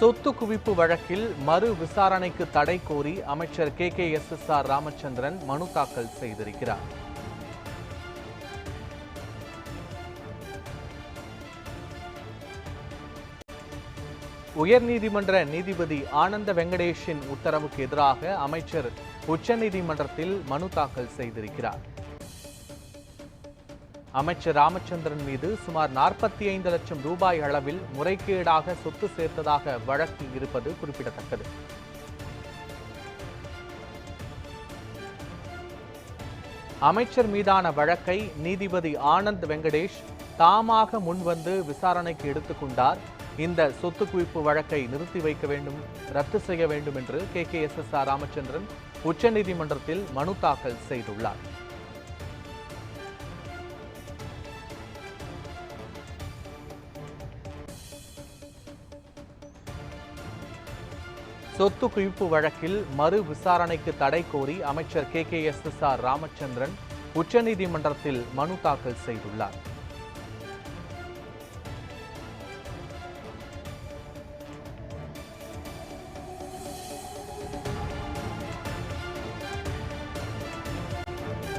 சொத்து குவிப்பு வழக்கில் மறு விசாரணைக்கு தடை கோரி அமைச்சர் K K S S R Ramachandran மனு தாக்கல் செய்திருக்கிறார். உயர்நீதிமன்ற நீதிபதி ஆனந்த வெங்கடேஷின் உத்தரவுக்கு எதிராக அமைச்சர் உச்சநீதிமன்றத்தில் மனு தாக்கல் செய்திருக்கிறார். அமைச்சர் ராமச்சந்திரன் மீது சுமார் நாற்பத்தி ஐந்து லட்சம் ரூபாய் அளவில் முறைகேடாக சொத்து சேர்த்ததாக வழக்கு இருப்பது குறிப்பிடத்தக்கது. அமைச்சர் மீதான வழக்கை நீதிபதி ஆனந்த் வெங்கடேஷ் தாமாக முன்வந்து விசாரணைக்கு எடுத்துக்கொண்டார் இந்த சொத்து குவிப்பு வழக்கை நிறுத்தி வைக்க வேண்டும் ரத்து செய்ய வேண்டும் என்று K K S S R Ramachandran உச்சநீதிமன்றத்தில் மனு தாக்கல் செய்துள்ளார். சொத்து குவிப்பு வழக்கில் மறு விசாரணைக்கு தடை கோரி அமைச்சர் K K S S R Ramachandran உச்சநீதிமன்றத்தில் மனு தாக்கல் செய்துள்ளார்.